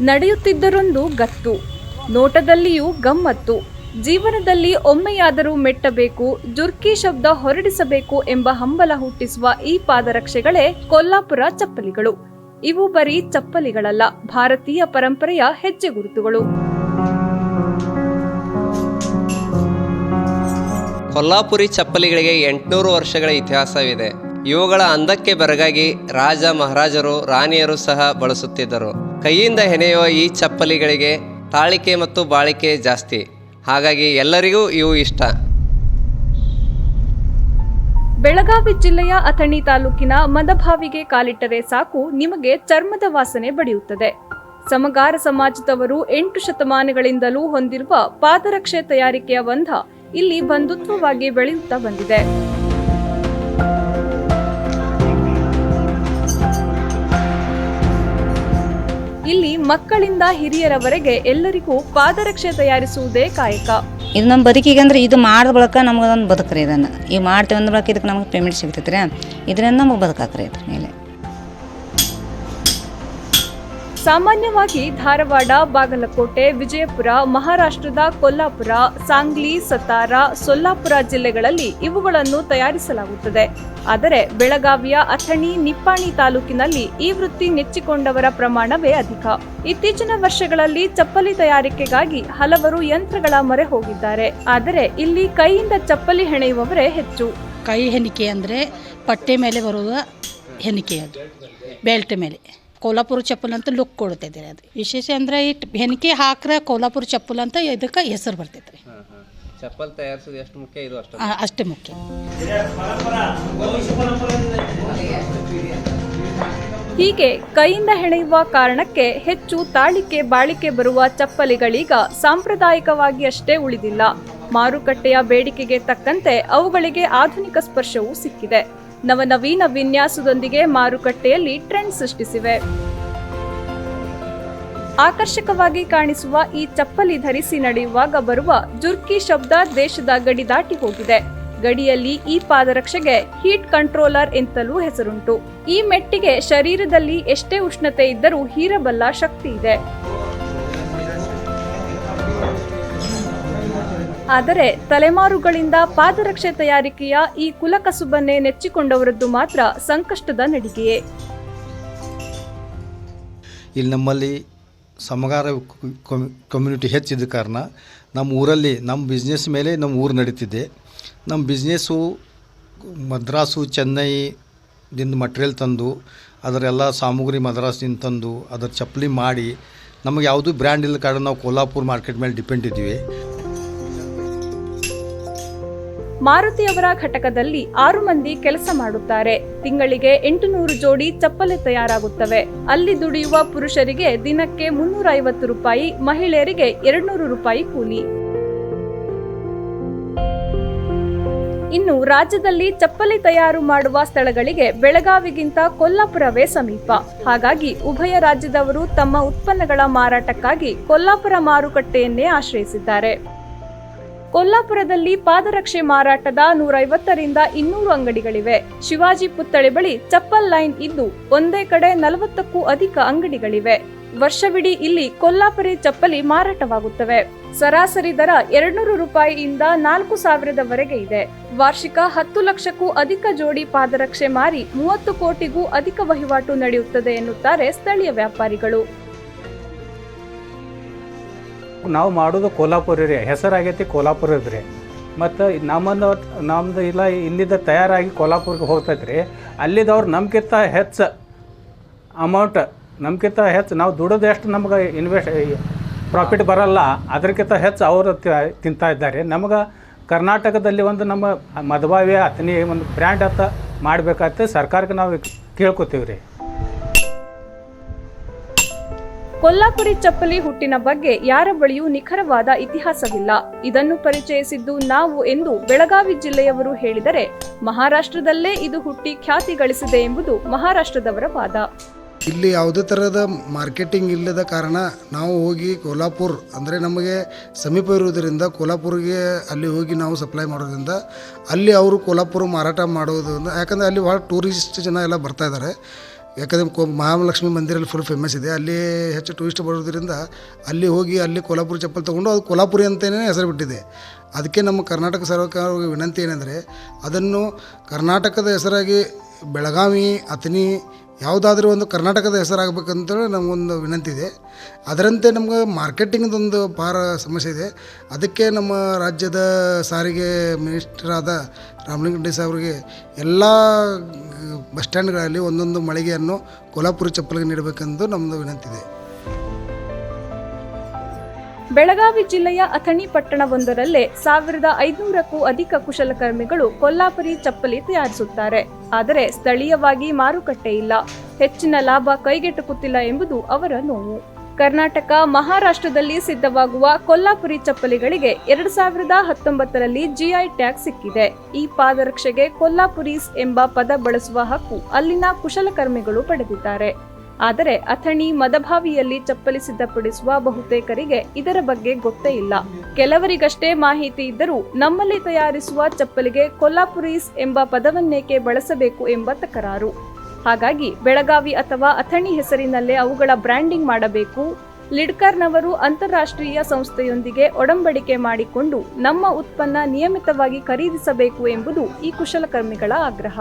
ನಡೆಯುತ್ತಿದ್ದರೊಂದು ಗತ್ತು. ನೋಟದಲ್ಲಿಯೂ ಗಮ್ಮತ್ತು. ಜೀವನದಲ್ಲಿ ಒಮ್ಮೆಯಾದರೂ ಮೆಟ್ಟಬೇಕು, ಜುರ್ಕಿ ಶಬ್ದ ಹೊರಡಿಸಬೇಕು ಎಂಬ ಹಂಬಲ ಹುಟ್ಟಿಸುವ ಈ ಪಾದರಕ್ಷೆಗಳೇ ಕೊಲ್ಲಾಪುರ ಚಪ್ಪಲಿಗಳು. ಇವು ಬರೀ ಚಪ್ಪಲಿಗಳಲ್ಲ, ಭಾರತೀಯ ಪರಂಪರೆಯ ಹೆಜ್ಜೆ ಗುರುತುಗಳು ಕೊಲ್ಲಾಪುರಿ ಚಪ್ಪಲಿಗಳಿಗೆ ಎಂಟುನೂರು ವರ್ಷಗಳ ಇತಿಹಾಸವಿದೆ. ಇವುಗಳ ಅಂದಕ್ಕೆ ಬೆರಗಾಗಿ ರಾಜ ಮಹಾರಾಜರು, ರಾಣಿಯರು ಸಹ ಬಳಸುತ್ತಿದ್ದರು. ಕೈಯಿಂದ ಹೆಣೆಯುವ ಈ ಚಪ್ಪಲಿಗಳಿಗೆ ತಾಳಿಕೆ ಮತ್ತು ಬಾಳಿಕೆ ಜಾಸ್ತಿ. ಹಾಗಾಗಿ ಎಲ್ಲರಿಗೂ ಇವು ಇಷ್ಟ. ಬೆಳಗಾವಿ ಜಿಲ್ಲೆಯ ಅಥಣಿ ತಾಲೂಕಿನ ಮದಭಾವಿಗೆ ಕಾಲಿಟ್ಟರೆ ಸಾಕು, ನಿಮಗೆ ಚರ್ಮದ ವಾಸನೆ ಬಡಿಯುತ್ತದೆ. ಸಮಗಾರ ಸಮಾಜದವರು ಎಂಟು ಶತಮಾನಗಳಿಂದಲೂ ಹೊಂದಿರುವ ಪಾದರಕ್ಷೆ ತಯಾರಿಕೆಯ ಬಂಧ ಇಲ್ಲಿ ಬಂಧುತ್ವವಾಗಿ ಬೆಳೆಯುತ್ತಾ ಬಂದಿದೆ. ಇಲ್ಲಿ ಮಕ್ಕಳಿಂದ ಹಿರಿಯರವರೆಗೆ ಎಲ್ಲರಿಗೂ ಪಾದರಕ್ಷೆ ತಯಾರಿಸುವುದೇ ಕಾಯಕ. ಇದು ನಮ್ಮ ಬದುಕಿಗೆ ಅಂದ್ರೆ ಇದು ಮಾಡಿದ ಬಳಕ ನಮ್ಗೆ ಅದೊಂದು ಬದುಕ್ರಿ ಇದನ್ನು. ಈ ಮಾಡ್ತೇವೆ ಅಂದ ಬಳಕ ಇದಕ್ಕೆ ನಮಗೆ ಪೇಮೆಂಟ್ ಸಿಗ್ತೈತ್ರಿ. ಇದರಿಂದ ನಮಗೆ ಬದುಕಾಕ್ರಿ ಇದ್ರ ಮೇಲೆ. ಸಾಮಾನ್ಯವಾಗಿ ಧಾರವಾಡ, ಬಾಗಲಕೋಟೆ, ವಿಜಯಪುರ, ಮಹಾರಾಷ್ಟ್ರದ ಕೊಲ್ಲಾಪುರ, ಸಾಂಗ್ಲಿ, ಸತಾರ, ಸೊಲ್ಲಾಪುರ ಜಿಲ್ಲೆಗಳಲ್ಲಿ ಇವುಗಳನ್ನು ತಯಾರಿಸಲಾಗುತ್ತದೆ. ಆದರೆ ಬೆಳಗಾವಿಯ ಅಥಣಿ, ನಿಪ್ಪಾಣಿ ತಾಲೂಕಿನಲ್ಲಿ ಈ ವೃತ್ತಿ ನೆಚ್ಚಿಕೊಂಡವರ ಪ್ರಮಾಣವೇ ಅಧಿಕ. ಇತ್ತೀಚಿನ ವರ್ಷಗಳಲ್ಲಿ ಚಪ್ಪಲಿ ತಯಾರಿಕೆಗಾಗಿ ಹಲವರು ಯಂತ್ರಗಳ ಮೊರೆ ಹೋಗಿದ್ದಾರೆ. ಆದರೆ ಇಲ್ಲಿ ಕೈಯಿಂದ ಚಪ್ಪಲಿ ಹೆಣೆಯುವವರೇ ಹೆಚ್ಚು. ಕೈ ಹೆಣಿಕೆ ಅಂದರೆ ಪಟ್ಟೆ ಮೇಲೆ ಬರುವ ಹೆಣಿಕೆ ಅದು. ಬೆಲ್ಟ್ ಮೇಲೆ. ಕೋಲ್ಹಾಪುರ ಚಪ್ಪಲ್ ಅಂತ ಲುಕ್ ಕೊಡ್ತೈತೆ ರೀ ಅದು. ವಿಶೇಷ ಅಂದರೆ ಇಟ್ ಹೆಣಿಕೆ ಹಾಕ್ರೆ ಕೋಲ್ಹಾಪುರ ಚಪ್ಪಲ್ ಅಂತ ಇದಕ್ಕೆ ಹೆಸರು ಬರ್ತೈತೆ ರೀ. ಚಪ್ಪಲ್ ತಯಾರಿಸೋದು ಎಷ್ಟು ಮುಖ್ಯ ಇದು ಅಷ್ಟು ಅಷ್ಟೇ ಮುಖ್ಯ. ಹೀಗೆ ಕೈಯಿಂದ ಹೆಣೆಯುವ ಕಾರಣಕ್ಕೆ ಹೆಚ್ಚು ತಾಳಿಕೆ ಬಾಳಿಕೆ ಬರುವ ಚಪ್ಪಲಿಗಳೀಗ ಸಾಂಪ್ರದಾಯಿಕವಾಗಿ ಅಷ್ಟೇ ಉಳಿದಿಲ್ಲ. ಮಾರುಕಟ್ಟೆಯ ಬೇಡಿಕೆಗೆ ತಕ್ಕಂತೆ ಅವುಗಳಿಗೆ ಆಧುನಿಕ ಸ್ಪರ್ಶವೂ ಸಿಕ್ಕಿದೆ. ನವನವೀನ ವಿನ್ಯಾಸದೊಂದಿಗೆ ಮಾರುಕಟ್ಟೆಯಲ್ಲಿ ಟ್ರೆಂಡ್ ಸೃಷ್ಟಿಸಿವೆ. ಆಕರ್ಷಕವಾಗಿ ಕಾಣಿಸುವ ಈ ಚಪ್ಪಲಿ ಧರಿಸಿ ನಡೆಯುವಾಗ ಬರುವ ಜುರ್ಕಿ ಶಬ್ದ ದೇಶದ ಗಡಿ ದಾಟಿ ಹೋಗಿದೆ. ಗಡಿಯಲ್ಲಿ ಈ ಪಾದರಕ್ಷೆಗೆ ಹೀಟ್ ಕಂಟ್ರೋಲರ್ ಎಂತಲೂ ಹೆಸರುಂಟು. ಈ ಮೆಟ್ಟಿಗೆ ಶರೀರದಲ್ಲಿ ಎಷ್ಟೇ ಉಷ್ಣತೆ ಇದ್ದರೂ ಹೀರಬಲ್ಲ ಶಕ್ತಿ ಇದೆ. ಆದರೆ ತಲೆಮಾರುಗಳಿಂದ ಪಾದರಕ್ಷೆ ತಯಾರಿಕೆಯ ಈ ಕುಲಕಸುಬನ್ನೇ ನೆಚ್ಚಿಕೊಂಡವರದ್ದು ಮಾತ್ರ ಸಂಕಷ್ಟದ ನಡಿಗೆಯೇ. ಇಲ್ಲಿ ನಮ್ಮಲ್ಲಿ ಸಮಗಾರ ಕಮ್ಯುನಿಟಿ ಹೆಚ್ಚಿದ್ದ ಕಾರಣ ನಮ್ಮ ಊರಲ್ಲಿ ನಮ್ಮ ಬಿಸ್ನೆಸ್ ಮೇಲೆ ನಮ್ಮ ಊರು ನಡೀತಿದೆ. ನಮ್ಮ ಬಿಸ್ನೆಸ್ಸು ಮದ್ರಾಸು ಚೆನ್ನೈದಿಂದ ಮಟ್ರಿಯಲ್ ತಂದು ಅದರೆಲ್ಲ ಸಾಮಗ್ರಿ ಮದ್ರಾಸಿಂದ ತಂದು, ಅದರ ಚಪ್ಪಲಿ ಮಾಡಿ, ನಮಗೆ ಯಾವುದೂ ಬ್ರ್ಯಾಂಡ್ ಇಲ್ಲ ಕಾರಣ ನಾವು ಕೋಲ್ಹಾಪುರ ಮಾರ್ಕೆಟ್ ಮೇಲೆ ಡಿಪೆಂಡ್ ಇದ್ದೀವಿ. ಮಾರುತಿಯವರ ಘಟಕದಲ್ಲಿ ಆರು ಮಂದಿ ಕೆಲಸ ಮಾಡುತ್ತಾರೆ. ತಿಂಗಳಿಗೆ ಎಂಟುನೂರು ಜೋಡಿ ಚಪ್ಪಲಿ ತಯಾರಾಗುತ್ತವೆ. ಅಲ್ಲಿ ದುಡಿಯುವ ಪುರುಷರಿಗೆ ದಿನಕ್ಕೆ ಮುನ್ನೂರ ಐವತ್ತು ರೂಪಾಯಿ, ಮಹಿಳೆಯರಿಗೆ ಎರಡ್ನೂರು ರೂಪಾಯಿ ಕೂಲಿ. ಇನ್ನು ರಾಜ್ಯದಲ್ಲಿ ಚಪ್ಪಲಿ ತಯಾರು ಮಾಡುವ ಸ್ಥಳಗಳಿಗೆ ಬೆಳಗಾವಿಗಿಂತ ಕೊಲ್ಲಾಪುರವೇ ಸಮೀಪ. ಹಾಗಾಗಿ ಉಭಯ ರಾಜ್ಯದವರು ತಮ್ಮ ಉತ್ಪನ್ನಗಳ ಮಾರಾಟಕ್ಕಾಗಿ ಕೊಲ್ಲಾಪುರ ಮಾರುಕಟ್ಟೆಯನ್ನೇ ಆಶ್ರಯಿಸಿದ್ದಾರೆ. ಕೊಲ್ಲಾಪುರದಲ್ಲಿ ಪಾದರಕ್ಷೆ ಮಾರಾಟದ ನೂರೈವತ್ತರಿಂದ ಇನ್ನೂರು ಅಂಗಡಿಗಳಿವೆ. ಶಿವಾಜಿ ಪುತ್ಥಳಿ ಬಳಿ ಚಪ್ಪಲ್ ಲೈನ್ ಇದ್ದು ಒಂದೇ ಕಡೆ ನಲವತ್ತಕ್ಕೂ ಅಧಿಕ ಅಂಗಡಿಗಳಿವೆ. ವರ್ಷವಿಡೀ ಇಲ್ಲಿ ಕೊಲ್ಲಾಪುರಿ ಚಪ್ಪಲಿ ಮಾರಾಟವಾಗುತ್ತವೆ. ಸರಾಸರಿ ದರ ಎರಡ್ನೂರು ರೂಪಾಯಿಯಿಂದ ನಾಲ್ಕು ಸಾವಿರದವರೆಗೆ ಇದೆ. ವಾರ್ಷಿಕ ಹತ್ತು ಲಕ್ಷಕ್ಕೂ ಅಧಿಕ ಜೋಡಿ ಪಾದರಕ್ಷೆ ಮಾರಿ ಮೂವತ್ತು ಕೋಟಿಗೂ ಅಧಿಕ ವಹಿವಾಟು ನಡೆಯುತ್ತದೆ ಎನ್ನುತ್ತಾರೆ ಸ್ಥಳೀಯ ವ್ಯಾಪಾರಿಗಳು. ನಾವು ಮಾಡೋದು ಕೋಲ್ಹಾಪುರ ರೀ. ಹೆಸರಾಗೈತಿ ಕೋಲ್ಹಾಪುರದ ರೀ. ಮತ್ತು ನಮ್ಮನ್ನು ನಮ್ದು ಇಲ್ಲ ಇಲ್ಲಿದ್ದ ತಯಾರಾಗಿ ಕೋಲ್ಹಾಪುರಕ್ಕೆ ಹೋಗ್ತೈತೆ ರೀ. ಅಲ್ಲಿದವ್ರು ನಮ್ಗಿಂತ ಹೆಚ್ಚು ಅಮೌಂಟ್ ನಮ್ಗಿಂತ ಹೆಚ್ಚು, ನಾವು ದುಡೋದು ಎಷ್ಟು ನಮ್ಗೆ ಇನ್ವೆಸ್ಟ್ ಪ್ರಾಫಿಟ್ ಬರಲ್ಲ ಅದಕ್ಕಿಂತ ಹೆಚ್ಚು ಅವರು ತಿಂತಾ ಇದ್ದಾರೆ ನಮ್ಗೆ ಕರ್ನಾಟಕದಲ್ಲಿ ಒಂದು ನಮ್ಮ ಮಧುಬಾವಿ ಅತನಿ ಒಂದು ಬ್ರ್ಯಾಂಡ್ ಅಂತ ಮಾಡಬೇಕಾಗ್ತದೆ ಸರ್ಕಾರಕ್ಕೆ ನಾವು ಕೇಳ್ಕೊತೀವಿ ರೀ. ಕೊಲ್ಲಾಪುರಿ ಚಪ್ಪಲಿ ಹುಟ್ಟಿನ ಬಗ್ಗೆ ಯಾರ ಬಳಿಯೂ ನಿಖರವಾದ ಇತಿಹಾಸವಿಲ್ಲ. ಇದನ್ನು ಪರಿಚಯಿಸಿದ್ದು ನಾವು ಎಂದು ಬೆಳಗಾವಿ ಜಿಲ್ಲೆಯವರು ಹೇಳಿದರೆ, ಮಹಾರಾಷ್ಟ್ರದಲ್ಲೇ ಇದು ಹುಟ್ಟಿ ಖ್ಯಾತಿ ಗಳಿಸಿದೆ ಎಂಬುದು ಮಹಾರಾಷ್ಟ್ರದವರ ವಾದ. ಇಲ್ಲಿ ಯಾವುದೇ ಥರದ ಮಾರ್ಕೆಟಿಂಗ್ ಇಲ್ಲದ ಕಾರಣ ನಾವು ಹೋಗಿ ಕೋಲ್ಹಾಪುರ್ ಅಂದರೆ ನಮಗೆ ಸಮೀಪ ಇರುವುದರಿಂದ ಕೋಲ್ಹಾಪುರ್ಗೆ ಅಲ್ಲಿ ಹೋಗಿ ನಾವು ಸಪ್ಲೈ ಮಾಡೋದ್ರಿಂದ ಅಲ್ಲಿ ಅವರು ಕೋಲ್ಹಾಪುರ ಮಾರಾಟ ಮಾಡೋದ್ರಿಂದ ಯಾಕಂದರೆ ಅಲ್ಲಿ ಭಾಳ ಟೂರಿಸ್ಟ್ ಜನ ಎಲ್ಲ ಬರ್ತಾ ಇದ್ದಾರೆ. ಯಾಕಂದರೆ ಕೋ ಮಹಾಲಕ್ಷ್ಮಿ ಮಂದಿರಲ್ಲಿ ಫುಲ್ ಫೇಮಸ್ ಇದೆ. ಅಲ್ಲಿ ಹೆಚ್ಚು ಟೂರಿಸ್ಟ್ ಬರೋದ್ರಿಂದ ಅಲ್ಲಿ ಹೋಗಿ ಅಲ್ಲಿ ಕೊಲ್ಹಾಪುರ ಚಪ್ಪಲ್ ತೊಗೊಂಡು ಅದು ಕೊಲ್ಹಾಪುರಿ ಅಂತಲೇ ಹೆಸರು ಬಿಟ್ಟಿದೆ. ಅದಕ್ಕೆ ನಮ್ಮ ಕರ್ನಾಟಕ ಸರ್ಕಾರಕ್ಕೆ ವಿನಂತಿ ಏನಂದರೆ ಅದನ್ನು ಕರ್ನಾಟಕದ ಹೆಸರಾಗಿ ಬೆಳಗಾವಿ, ಅಥಣಿ ಯಾವುದಾದ್ರೂ ಒಂದು ಕರ್ನಾಟಕದ ಹೆಸರಾಗಬೇಕಂತೇಳಿ ನಮಗೊಂದು ವಿನಂತಿ ಇದೆ. ಅದರಂತೆ ನಮ್ಗೆ ಮಾರ್ಕೆಟಿಂಗ್ದೊಂದು ಭಾರ ಸಮಸ್ಯೆ ಇದೆ. ಅದಕ್ಕೆ ನಮ್ಮ ರಾಜ್ಯದ ಸಾರಿಗೆ ಮಿನಿಸ್ಟರ್ ಆದ ರಾಮಲಿಂಗಡ್ಡಿ ಸಾಹೇಬ್ರಿಗೆ ಎಲ್ಲ ಬಸ್ ಸ್ಟ್ಯಾಂಡ್ಗಳಲ್ಲಿ ಒಂದೊಂದು ಮಳಿಗೆಯನ್ನು ಕೊಲ್ಹಾಪುರಿ ಚಪ್ಪಲಿಗೆ ನೀಡಬೇಕೆಂದು ನಮ್ಮದು ವಿನಂತಿ ಇದೆ. ಬೆಳಗಾವಿ ಜಿಲ್ಲೆಯ ಅಥಣಿ ಪಟ್ಟಣವೊಂದರಲ್ಲೇ ಸಾವಿರದ ಐದುನೂರಕ್ಕೂ ಅಧಿಕ ಕುಶಲಕರ್ಮಿಗಳು ಕೊಲ್ಲಾಪುರಿ ಚಪ್ಪಲಿ ತಯಾರಿಸುತ್ತಾರೆ. ಆದರೆ ಸ್ಥಳೀಯವಾಗಿ ಮಾರುಕಟ್ಟೆ ಇಲ್ಲ. ಹೆಚ್ಚಿನ ಲಾಭ ಕೈಗೆಟುಕುತ್ತಿಲ್ಲ ಎಂಬುದು ಅವರ ನೋವು. ಕರ್ನಾಟಕ ಮಹಾರಾಷ್ಟ್ರದಲ್ಲಿ ಸಿದ್ಧವಾಗುವ ಕೊಲ್ಲಾಪುರಿ ಚಪ್ಪಲಿಗಳಿಗೆ ಎರಡು ಸಾವಿರದ ಹತ್ತೊಂಬತ್ತರಲ್ಲಿ ಜಿಐ ಟ್ಯಾಗ್ ಸಿಕ್ಕಿದೆ. ಈ ಪಾದರಕ್ಷೆಗೆ ಕೊಲ್ಲಾಪುರೀಸ್ ಎಂಬ ಪದ ಬಳಸುವ ಹಕ್ಕು ಅಲ್ಲಿನ ಕುಶಲಕರ್ಮಿಗಳು ಪಡೆದಿದ್ದಾರೆ. ಆದರೆ ಅಥಣಿ ಮದಭಾವಿಯಲ್ಲಿ ಚಪ್ಪಲಿ ಸಿದ್ಧಪಡಿಸುವ ಬಹುತೇಕರಿಗೆ ಇದರ ಬಗ್ಗೆ ಗೊತ್ತೇ ಇಲ್ಲ. ಕೆಲವರಿಗಷ್ಟೇ ಮಾಹಿತಿ ಇದ್ದರೂ ನಮ್ಮಲ್ಲಿ ತಯಾರಿಸುವ ಚಪ್ಪಲಿಗೆ ಕೊಲ್ಲಾಪುರೀಸ್ ಎಂಬ ಪದವನ್ನೇಕೆ ಬಳಸಬೇಕು ಎಂಬ ತಕರಾರು. ಹಾಗಾಗಿ ಬೆಳಗಾವಿ ಅಥವಾ ಅಥಣಿ ಹೆಸರಿನಲ್ಲೇ ಅವುಗಳ ಬ್ರ್ಯಾಂಡಿಂಗ್ ಮಾಡಬೇಕು. ಲಿಡ್ಕರ್ನವರು ಅಂತಾರಾಷ್ಟ್ರೀಯ ಸಂಸ್ಥೆಯೊಂದಿಗೆ ಒಡಂಬಡಿಕೆ ಮಾಡಿಕೊಂಡು ನಮ್ಮ ಉತ್ಪನ್ನ ನಿಯಮಿತವಾಗಿ ಖರೀದಿಸಬೇಕು ಎಂಬುದು ಈ ಕುಶಲಕರ್ಮಿಗಳ ಆಗ್ರಹ.